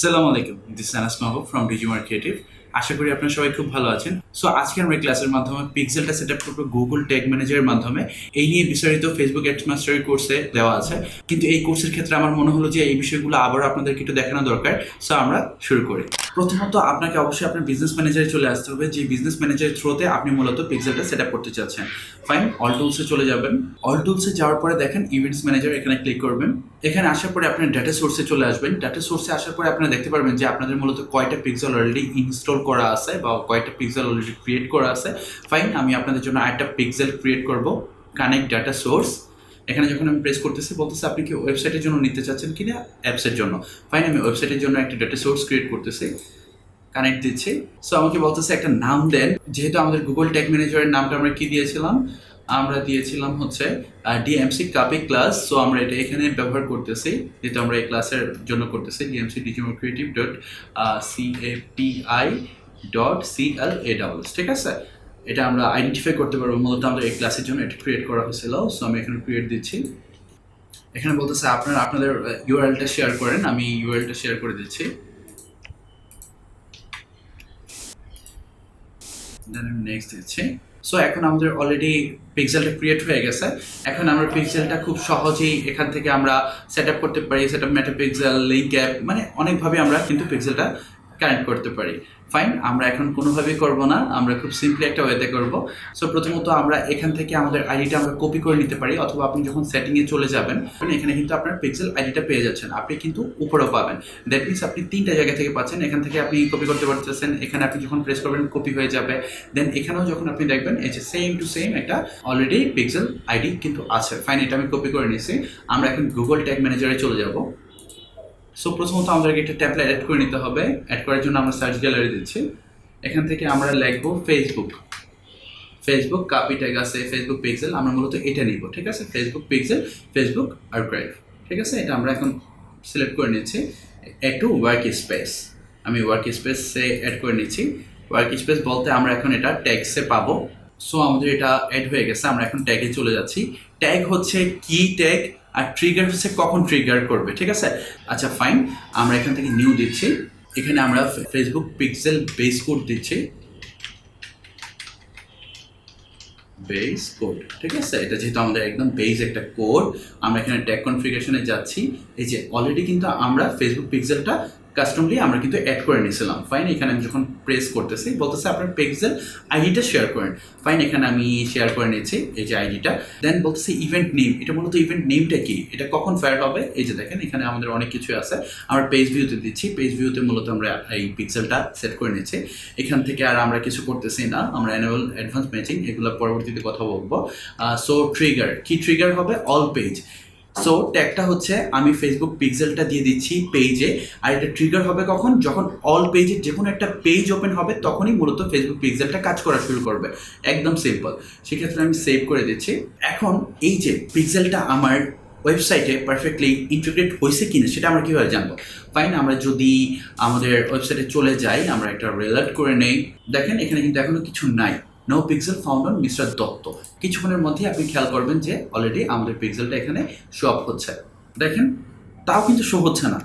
সালাম আলাইকুম this Anas Mahbub from digi marketive আশা করি আপনারা সবাই খুব ভালো আছেন। সো আজকে আমরা ক্লাসের মাধ্যমে পিক্সেলটা সেট আপ করব গুগল ট্যাগ ম্যানেজারের মাধ্যমে। এই নিয়ে বিস্তারিত ফেসবুক অ্যাডস মাস্টারের কোর্সে দেওয়া আছে। কিন্তু এই কোর্সের ক্ষেত্রে আমার মনে হলো যে এই বিষয়গুলো আবার আপনাদেরকে একটু দেখানো দরকার। সো আমরা শুরু করি। প্রথমত আপনাকে অবশ্যই আপনার বিজনেস ম্যানেজারে চলে আসতে হবে। যে বিজনেস ম্যানেজারের থ্রোতে আপনি মূলত পিক্সেলটা সেট আপ করতে চাচ্ছেন। ফাইন অল টুলসে চলে যাবেন। অল টুলসে যাওয়ার পরে দেখেন ইভেন্টস ম্যানেজার এখানে ক্লিক করবেন। এখানে আসার পরে আপনার ডাটা সোর্সে চলে আসবেন। ডাটা সোর্সে আসার পরে আপনারা দেখতে পারবেন যে আপনাদের মূলত কয়টা পিক্সেল অলরেডি ইনস্টল করা আছে বা কয়টা পিক্সেল অলরেডি ক্রিয়েট করা আছে। ফাইন আমি আপনাদের জন্য একটা পিক্সেল ক্রিয়েট করব। কানেক্ট ডাটা সোর্স এখানে যখন আমি প্রেস করতেছি, বলতেছে, আপনি কি ওয়েবসাইটের জন্য নিতে চাচ্ছেন কি না অ্যাপসের জন্য। ফাইন আমি ওয়েবসাইটের জন্য একটা ডাটা সোর্স ক্রিয়েট করতেছি কানেক্ট দিচ্ছি। সো আমাকে বলতেছে একটা নাম দেন। যেহেতু আমাদের গুগল ট্যাগ ম্যানেজারের নামটা আমরা কি দিয়েছিলাম? আমরা দিয়েছিলাম হচ্ছে ডিএমসি কাপি ক্লাস সো আমরা এটা এখানে ব্যবহার করতেছি, যেহেতু আমরা এই ক্লাসের জন্য করতেছি DMC digimo creative dot C A P I dot C L A double ঠিক আছে? এটা আমরা আইডেন্টিফাই করতে পারব, মূলত আমাদের এই ক্লাসের জন্য এটা ক্রিয়েট করা হয়েছিল। সো আমি এখানে ক্রিয়েট দিচ্ছি। এখানে বলতেছে, আপনারা, আপনাদের ইউআরএলটা শেয়ার করেন, আমি ইউআরএলটা শেয়ার করে দিচ্ছি। নেক্সট দিচ্ছি। সো এখন আমাদের অলরেডি পিক্সেলটা ক্রিয়েট হয়ে গেছে। এখন আমরা পিক্সেলটা খুব সহজেই এখান থেকে আমরা সেট করতে পারি set up Meta pixel link app মানে অনেকভাবে আমরা কিন্তু পিক্সেলটা কানেক্ট করতে পারি। ফাইন আমরা এখন কোনোভাবেই করব না, আমরা খুব সিম্পলি একটা ওয়েতে করব। সো প্রথমত আমরা এখান থেকে আমাদের আইডিটা আমরা কপি করে নিতে পারি, অথবা আপনি যখন সেটিংয়ে চলে যাবেন এখানে কিন্তু আপনার পিক্সেল আইডিটা পেয়ে যাচ্ছেন। আপনি কিন্তু উপরেও পাবেন। দ্যাট মিনস আপনি তিনটা জায়গা থেকে পাচ্ছেন। এখান থেকে আপনি কপি করতে পারতেছেন। এখানে আপনি যখন প্রেস করবেন কপি হয়ে যাবে। দেন এখানেও যখন আপনি দেখবেন, এই যে সেম টু সেম একটা অলরেডি পিক্সেল আইডি কিন্তু আছে। ফাইন এটা আমি কপি করে নিয়েছি। আমরা এখন গুগল ট্যাগ ম্যানেজারে চলে যাব। সো প্রথমত আমাদেরকে একটা ট্যাবলেট অ্যাড করে নিতে হবে। অ্যাড করার জন্য আমরা সার্চ গ্যালারি দিচ্ছি। এখান থেকে আমরা লিখব ফেসবুক ফেসবুক কাপি ট্যাগ আছে ফেসবুক পিক্সেল আমরা মূলত এটা নিব, ঠিক আছে? ফেসবুক পিক্সেল ফেসবুক আর্কাইভ ঠিক আছে? এটা আমরা এখন সিলেক্ট করে নিচ্ছি। একটু ওয়ার্ক স্পেস আমি ওয়ার্ক স্পেসে অ্যাড করে নিচ্ছি। ওয়ার্ক স্পেস বলতে আমরা এখন এটা ট্যাগসে পাবো। সো আমাদের এটা অ্যাড হয়ে গেছে। আমরা এখন ট্যাগে চলে যাচ্ছি। ট্যাগ হচ্ছে কি ট্যাগ আর ট্রিগার হচ্ছে কখন ট্রিগার করবে, ঠিক আছে? আচ্ছা ফাইন আমরা এখান থেকে নিউ দিচ্ছি। এখানে আমরা ফেসবুক পিক্সেল বেস কোড দিচ্ছি। বেস কোড ঠিক আছে? এটা যেহেতু আমাদের একদম বেস একটা কোড আমরা এখানে ট্যাগ কনফিগারেশনে যাচ্ছি। এই যে অলরেডি কিন্তু আমরা ফেসবুক পিক্সেলটা কাস্টমলি আমরা কিন্তু অ্যাড করে নিয়েছিলাম। ফাইন এখানে আমি যখন প্রেস করতেছি, বলতেছে আপনার পিক্সেল আইডিটা শেয়ার করেন। ফাইন এখানে আমি শেয়ার করে নিয়েছি এই যে আইডিটা দেন বলতেছে ইভেন্ট নেম এটা মূলত ইভেন্ট নেমটা কি? এটা কখন ফায়ার হবে? এই যে দেখেন, এখানে আমাদের অনেক কিছু আছে। আমরা পেজ ভিউতে দিচ্ছি পেজ ভিউতে মূলত আমরা এই পিক্সেলটা সেট করে নিয়েছি। এখান থেকে আর আমরা কিছু করতেছি না, আমরা অ্যানুয়াল অ্যাডভান্স ম্যাচিং এগুলো পরবর্তীতে কথা বলব। সো ট্রিগার কি ট্রিগার হবে? অল পেজ সো ট্যাগটা হচ্ছে, আমি ফেসবুক পিক্সেলটা দিয়ে দিচ্ছি পেজে আর এটা ট্রিগার হবে কখন? যখন অল পেজে যে কোনো একটা পেজ ওপেন হবে, তখনই মূলত ফেসবুক পিক্সেলটা কাজ করা শুরু করবে। একদম সিম্পল সেক্ষেত্রে আমি সেভ করে দিচ্ছি। এখন এই যে পিক্সেলটা আমার ওয়েবসাইটে পারফেক্টলি ইন্টিগ্রেট হয়েছে কিনা, সেটা আমরা কীভাবে জানব? ফাইন আমরা যদি আমাদের ওয়েবসাইটে চলে যাই, আমরা একটা রেলার্ট করে নেই। দেখেন, এখানে কিন্তু এখনও কিছু নাই। No pixel found on mister Dutta কিছুক্ষণের মধ্যে আপনি খেয়াল করবেন যে অলরেডি আমাদের পিক্সেলটা এখানে শো আপ হচ্ছে। দেখেন, তাও কিন্তু শো হচ্ছে না।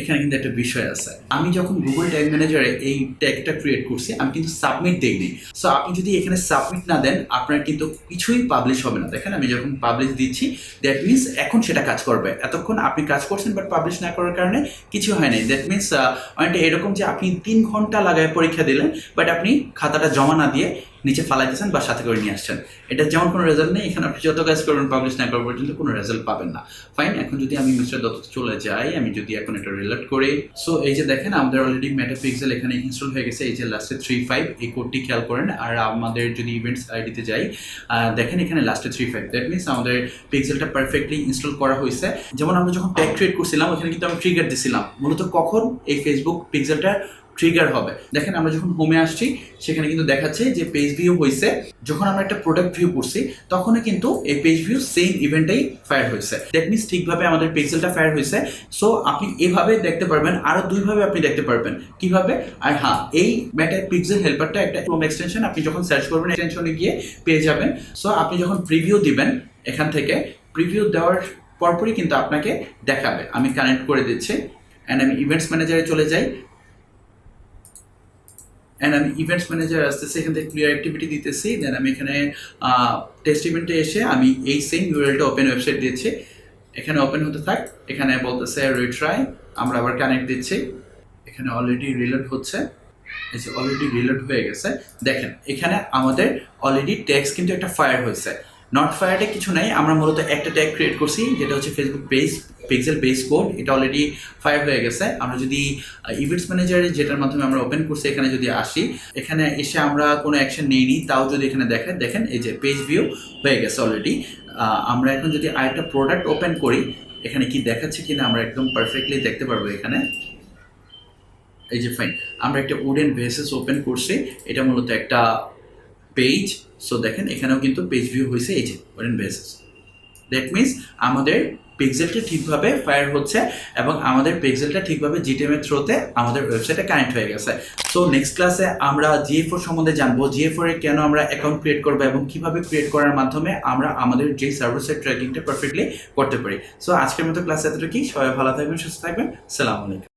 এখানে কিন্তু একটা বিষয় আছে। আমি যখন গুগল ট্যাগ ম্যানেজারে এই ট্যাগটা ক্রিয়েট করছি, আমি কিন্তু সাবমিট দিইনি। সো আপনি যদি এখানে সাবমিট না দেন, আপনার কিন্তু কিছুই পাবলিশ হবে না। দেখেন, আমি যখন পাবলিশ দিচ্ছি দ্যাট মিনস এখন সেটা কাজ করবে। এতক্ষণ আপনি কাজ করছেন বাট পাবলিশ না করার কারণে কিছু হয়নি দ্যাট মিনস অনেকটা এরকম যে আপনি তিন ঘণ্টা লাগায় পরীক্ষা দিলেন বাট আপনি খাতাটা জমা না দিয়ে নিচে ফালাই দিয়েছেন বা সাথে করে নিয়ে আসছেন। এটা যেমন কোনো রেজাল্ট নেই, এখানে আপনি যত কাজ করবেন পাবলিশ না করা পর্যন্ত কোনো রেজাল্ট পাবেন না। ফাইন এখন যদি আমি মিস্টার দত্ত চলে যাই, আমি যদি এখন এটা রিলেট করি সো এই যে দেখেন, আমাদের অলরেডি মেটাপিক্সেল এখানে ইনস্টল হয়ে গেছে, এই যে লাস্টে থ্রি ফাইভ এই কোডটি খেয়াল করেন। আর আমাদের যদি ইভেন্টস আইডিতে যাই দেখেন এখানে লাস্টে থ্রি ফাইভ দ্যাট মিনস আমাদের পিক্সেলটা পারফেক্টলি ইনস্টল করা হয়েছে। যেমন আমরা যখন ট্যাগ ক্রিয়েট করছিলাম, ওখানে কিন্তু আমি ট্রিগার দিছিলাম। মূলত কখন এই ফেসবুক পিক্সেলটা ট্রিগার হবে। দেখেন আমরা যখন হোমে আসছি, সেখানে কিন্তু দেখাচ্ছে যে পেজ ভিউ হয়েছে যখন আমরা একটা প্রোডাক্ট ভিউ করছি তখনও কিন্তু এই পেজ ভিউ সেম ইভেন্টটাই ফায়ার হয়েছে দ্যাট মিনস ঠিকভাবে আমাদের পিক্সেলটা ফায়ার হয়েছে সো আপনি এভাবে দেখতে পারবেন আরও দুইভাবে আপনি দেখতে পারবেন। কীভাবে? আর হ্যাঁ এই ম্যাটার পিক্সেল হেল্পারটা একটা ক্রোম এক্সটেনশন আপনি যখন সার্চ করবেন এক্সটেনশনে গিয়ে পেয়ে যাবেন। সো আপনি যখন প্রিভিউ দিবেন এখান থেকে প্রিভিউ দেওয়ার পরপরই কিন্তু আপনাকে দেখাবে। আমি কানেক্ট করে দিচ্ছি অ্যান্ড আমি ইভেন্টস ম্যানেজারে চলে যাই। অ্যান্ড আমি ইভেন্টস ম্যানেজার আসতেছি এখান থেকে ক্লিয়ার অ্যাক্টিভিটি দিতেছি। দেন আমি এখানে টেস্ট ইভেন্টে এসে আমি এই সেম ইউআরএলটা ওপেন ওয়েবসাইট দিয়েছি। এখানে ওপেন হতে থাক। এখানে বলতেছে রিট্রাই আমরা আবার কানেক্ট দিচ্ছি। এখানে অলরেডি রিলোড হচ্ছে। এই যে অলরেডি রিলোড হয়ে গেছে। দেখেন, এখানে আমাদের অলরেডি ট্যাক্স কিন্তু একটা ফায়ার হয়েছে। নট ফায়ারটা কিছু নাই, আমরা মূলত একটা ট্যাগ ক্রিয়েট করছি, যেটা হচ্ছে Facebook page pixel base code এটা অলরেডি ফায়ার হয়ে গেছে। আমরা যদি ইভেন্টস ম্যানেজারে যেটার মাধ্যমে আমরা ওপেন করছি, এখানে যদি আসি, এখানে এসে আমরা কোনো অ্যাকশন নেইনি, তাও যদি এখানে দেখেন দেখেন এই যে পেজ ভিউ হয়ে গেছে অলরেডি আমরা এখন যদি আরেকটা প্রোডাক্ট ওপেন করি, এখানে কি দেখাচ্ছে কিনা আমরা একদম পারফেক্টলি দেখতে পারব এখানে। এই যে ফাইন আমরা একটা উডেন ভেসেস ওপেন করছি, এটা মূলত একটা পেজ সো দেখেন, এখানেও কিন্তু পেজ ভিউ হয়েছে এই যে উডেন ভেসেস দ্যাট মিনস আমাদের পিক্সেলটা ঠিকভাবে ফায়ার হচ্ছে এবং আমাদের পিক্সেলটা ঠিকভাবে জিটিএমের থ্রোতে আমাদের ওয়েবসাইটে কানেক্ট হয়ে গেছে। সো নেক্সট ক্লাসে আমরা জিএফোর সম্বন্ধে জানব। জিএফোর এর কেন আমরা অ্যাকাউন্ট ক্রিয়েট করব এবং কীভাবে ক্রিয়েট করার মাধ্যমে আমরা আমাদের যে সার্ভার সাইড ট্র্যাকিংটা পারফেক্টলি করতে পারি। সো আজকের মতো ক্লাস এতটুকুই। সবাই ভালো থাকবেন, সুস্থ থাকবেন। সালাম আলাইকুম।